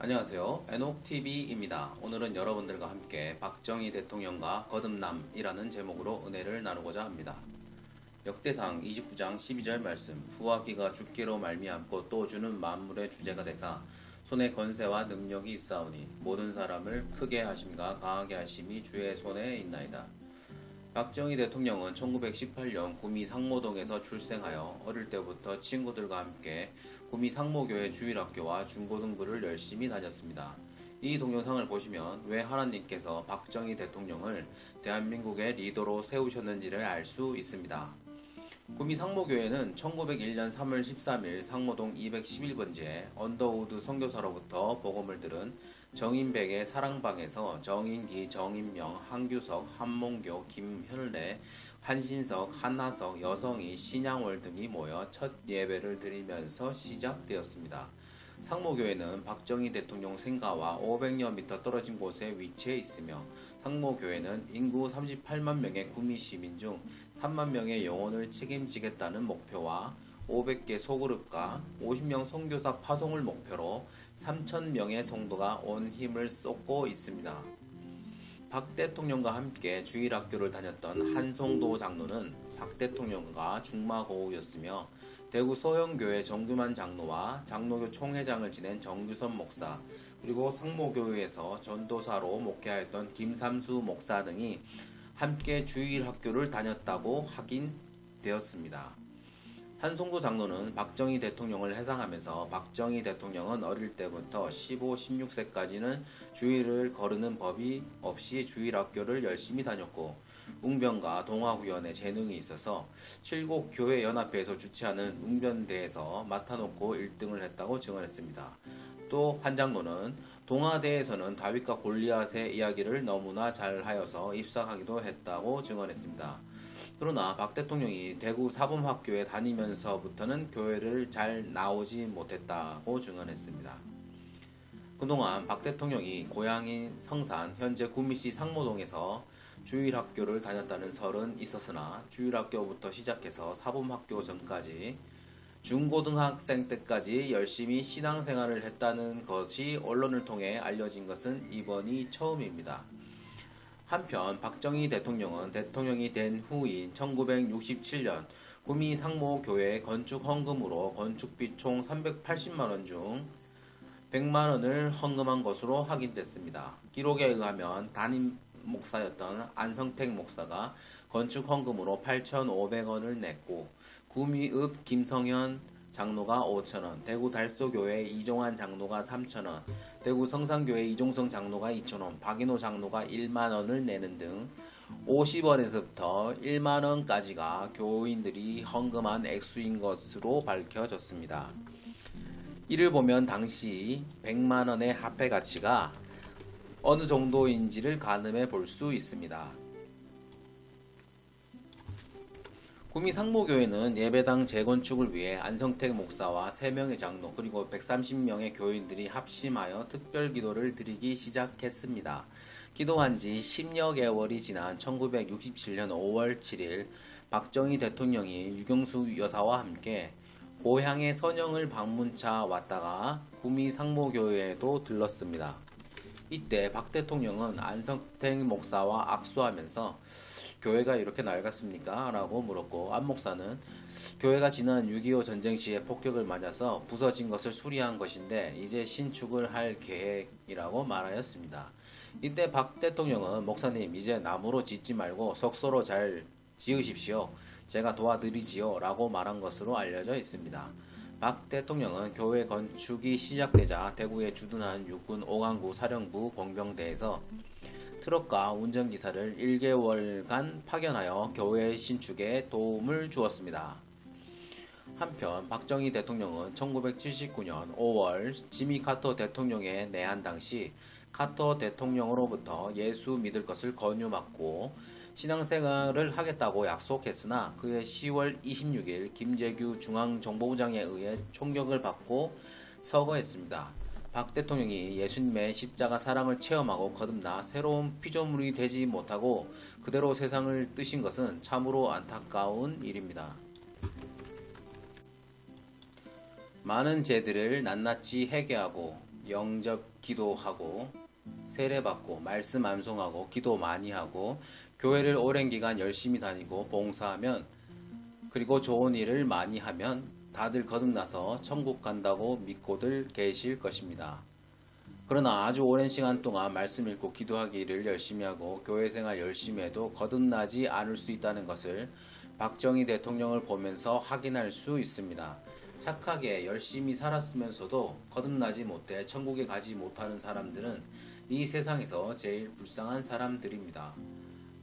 안녕하세요. 에녹TV입니다. 오늘은 여러분들과 함께 박정희 대통령과 거듭남이라는 제목으로 은혜를 나누고자 합니다. 역대상 29장 12절 말씀 부하기가 죽기로 말미암고 또 주는 만물의 주제가 되사 손에 건세와 능력이 있사오니 모든 사람을 크게 하심과 강하게 하심이 주의 손에 있나이다. 박정희 대통령은 1918년 구미 상모동에서 출생하여 어릴 때부터 친구들과 함께 구미 상모교회 주일학교와 중고등부를 열심히 다녔습니다. 이 동영상을 보시면 왜 하나님께서 박정희 대통령을 대한민국의 리더로 세우셨는지를 알 수 있습니다. 구미 상모교회는 1901년 3월 13일 상모동 211번지에 언더우드 선교사로부터 복음을 들은 정인백의 사랑방에서 정인기, 정인명, 한규석, 한몽교, 김현래, 한신석, 한하석, 여성이, 신양월 등이 모여 첫 예배를 드리면서 시작되었습니다. 상모교회는 박정희 대통령 생가와 500여 미터 떨어진 곳에 위치해 있으며 상모교회는 인구 38만 명의 구미 시민 중 3만 명의 영혼을 책임지겠다는 목표와 500개 소그룹과 50명 선교사 파송을 목표로 3천 명의 성도가 온 힘을 쏟고 있습니다. 박 대통령과 함께 주일학교를 다녔던 한송도 장로는 박 대통령과 중마고우였으며 대구 소형교회 정규만 장로와 장로교 총회장을 지낸 정규선 목사 그리고 상모교회에서 전도사로 목회하였던 김삼수 목사 등이 함께 주일학교를 다녔다고 확인되었습니다. 한송도 장로는 박정희 대통령을 해상하면서 박정희 대통령은 어릴 때부터 15, 16세까지는 주일을 거르는 법이 없이 주일 학교를 열심히 다녔고 웅변과 동아구연에 재능이 있어서 칠곡 교회 연합회에서 주최하는 웅변대에서 맡아놓고 1등을 했다고 증언했습니다. 또 한 장로는 동아대에서는 다윗과 골리앗의 이야기를 너무나 잘하여서 입상하기도 했다고 증언했습니다. 그러나 박 대통령이 대구 사범학교에 다니면서부터는 교회를 잘 나오지 못했다고 증언했습니다. 그동안 박 대통령이 고향인 성산 현재 구미시 상모동에서 주일학교를 다녔다는 설은 있었으나 주일학교부터 시작해서 사범학교 전까지 중고등학생 때까지 열심히 신앙생활을 했다는 것이 언론을 통해 알려진 것은 이번이 처음입니다. 한편 박정희 대통령은 대통령이 된 후인 1967년 구미 상모교회 건축 헌금으로 건축비 총 380만원 중 100만원을 헌금한 것으로 확인됐습니다. 기록에 의하면 담임 목사였던 안성택 목사가 건축 헌금으로 8,500원을 냈고 구미읍 김성현 장로가 5천원, 대구 달소교회 이종환 장로가 3천원, 대구 성산교회 이종성 장로가 2천원, 박인호 장로가 1만원을 내는 등 50원에서부터 1만원까지가 교인들이 헌금한 액수인 것으로 밝혀졌습니다. 이를 보면 당시 100만원의 화폐 가치가 어느 정도인지를 가늠해 볼 수 있습니다. 구미 상모교회는 예배당 재건축을 위해 안성택 목사와 3명의 장로 그리고 130명의 교인들이 합심하여 특별 기도를 드리기 시작했습니다. 기도한 지 10여 개월이 지난 1967년 5월 7일 박정희 대통령이 유경수 여사와 함께 고향의 선영을 방문차 왔다가 구미 상모교회에도 들렀습니다. 이때 박 대통령은 안성택 목사와 악수하면서 교회가 이렇게 낡았습니까? 라고 물었고 안 목사는 교회가 지난 6.25 전쟁 시에 폭격을 맞아서 부서진 것을 수리한 것인데 이제 신축을 할 계획이라고 말하였습니다. 이때 박 대통령은 목사님 이제 나무로 짓지 말고 석소로 잘 지으십시오. 제가 도와드리지요. 라고 말한 것으로 알려져 있습니다. 박 대통령은 교회 건축이 시작되자 대구에 주둔한 육군 오강구 사령부 공병대에서 트럭과 운전기사를 1개월간 파견하여 교회 신축에 도움을 주었습니다. 한편 박정희 대통령은 1979년 5월 지미 카터 대통령의 내한 당시 카터 대통령으로부터 예수 믿을 것을 권유받고 신앙생활을 하겠다고 약속했으나 그해 10월 26일 김재규 중앙정보부장에 의해 총격을 받고 서거했습니다. 박 대통령이 예수님의 십자가 사랑을 체험하고 거듭나 새로운 피조물이 되지 못하고 그대로 세상을 뜨신 것은 참으로 안타까운 일입니다. 많은 죄들을 낱낱이 회개하고 영접 기도하고 세례 받고 말씀 암송하고 기도 많이 하고 교회를 오랜 기간 열심히 다니고 봉사하면 그리고 좋은 일을 많이 하면 다들 거듭나서 천국 간다고 믿고들 계실 것입니다. 그러나 아주 오랜 시간 동안 말씀 읽고 기도하기를 열심히 하고 교회 생활 열심히 해도 거듭나지 않을 수 있다는 것을 박정희 대통령을 보면서 확인할 수 있습니다. 착하게 열심히 살았으면서도 거듭나지 못해 천국에 가지 못하는 사람들은 이 세상에서 제일 불쌍한 사람들입니다.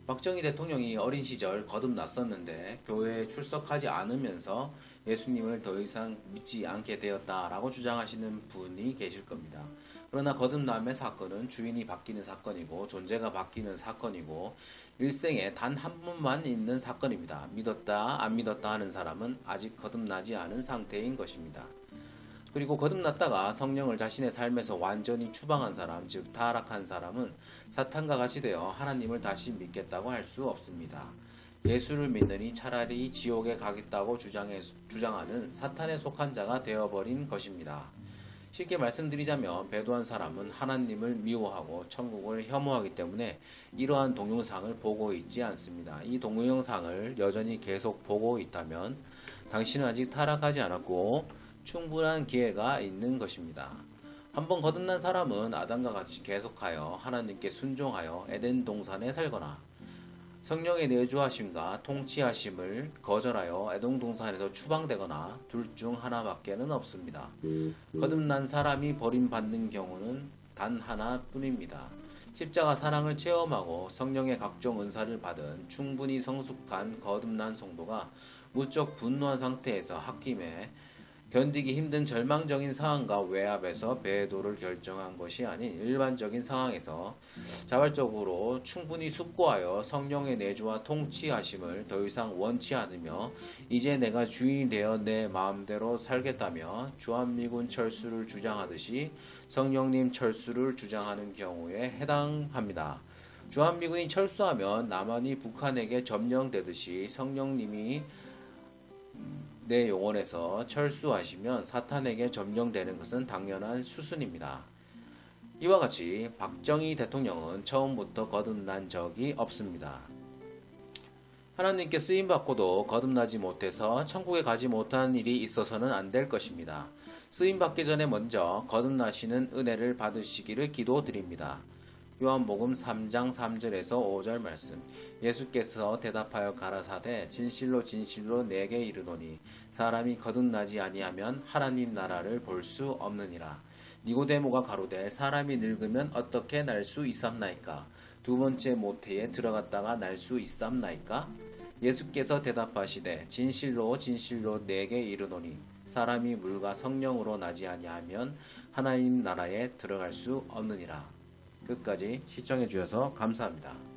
박정희 대통령이 어린 시절 거듭났었는데 교회에 출석하지 않으면서 예수님을 더 이상 믿지 않게 되었다라고 주장하시는 분이 계실 겁니다. 그러나 거듭남의 사건은 주인이 바뀌는 사건이고 존재가 바뀌는 사건이고 일생에 단 한 번만 있는 사건입니다. 믿었다 안 믿었다 하는 사람은 아직 거듭나지 않은 상태인 것입니다. 그리고 거듭났다가 성령을 자신의 삶에서 완전히 추방한 사람, 즉 타락한 사람은 사탄과 같이 되어 하나님을 다시 믿겠다고 할 수 없습니다. 예수를 믿느니 차라리 지옥에 가겠다고 주장해, 주장하는 사탄에 속한 자가 되어버린 것입니다. 쉽게 말씀드리자면 배도한 사람은 하나님을 미워하고 천국을 혐오하기 때문에 이러한 동영상을 보고 있지 않습니다. 이 동영상을 여전히 계속 보고 있다면 당신은 아직 타락하지 않았고 충분한 기회가 있는 것입니다. 한번 거듭난 사람은 아담과 같이 계속하여 하나님께 순종하여 에덴 동산에 살거나 성령의 내주하심과 통치하심을 거절하여 에동 동산에서 추방되거나 둘 중 하나밖에는 없습니다. 거듭난 사람이 버림받는 경우는 단 하나뿐입니다. 십자가 사랑을 체험하고 성령의 각종 은사를 받은 충분히 성숙한 거듭난 성도가 무척 분노한 상태에서 홧김에 견디기 힘든 절망적인 상황과 외압에서 배도를 결정한 것이 아닌 일반적인 상황에서 자발적으로 충분히 숙고하여 성령의 내주와 통치하심을 더 이상 원치 않으며 이제 내가 주인이 되어 내 마음대로 살겠다며 주한미군 철수를 주장하듯이 성령님 철수를 주장하는 경우에 해당합니다. 주한미군이 철수하면 남한이 북한에게 점령되듯이 성령님이 내 영혼에서 철수하시면 사탄에게 점령되는 것은 당연한 수순입니다. 이와 같이 박정희 대통령은 처음부터 거듭난 적이 없습니다. 하나님께 쓰임 받고도 거듭나지 못해서 천국에 가지 못한 일이 있어서는 안 될 것입니다. 쓰임 받기 전에 먼저 거듭나시는 은혜를 받으시기를 기도드립니다. 요한복음 3장 3절에서 5절 말씀. 예수께서 대답하여 가라사대 진실로 진실로 내게 이르노니 사람이 거듭나지 아니하면 하나님 나라를 볼 수 없느니라. 니고데모가 가로되 사람이 늙으면 어떻게 날 수 있삼나이까? 두 번째 모태에 들어갔다가 날 수 있삼나이까? 예수께서 대답하시되 진실로 진실로 내게 이르노니 사람이 물과 성령으로 나지 아니하면 하나님 나라에 들어갈 수 없느니라. 끝까지 시청해 주셔서 감사합니다.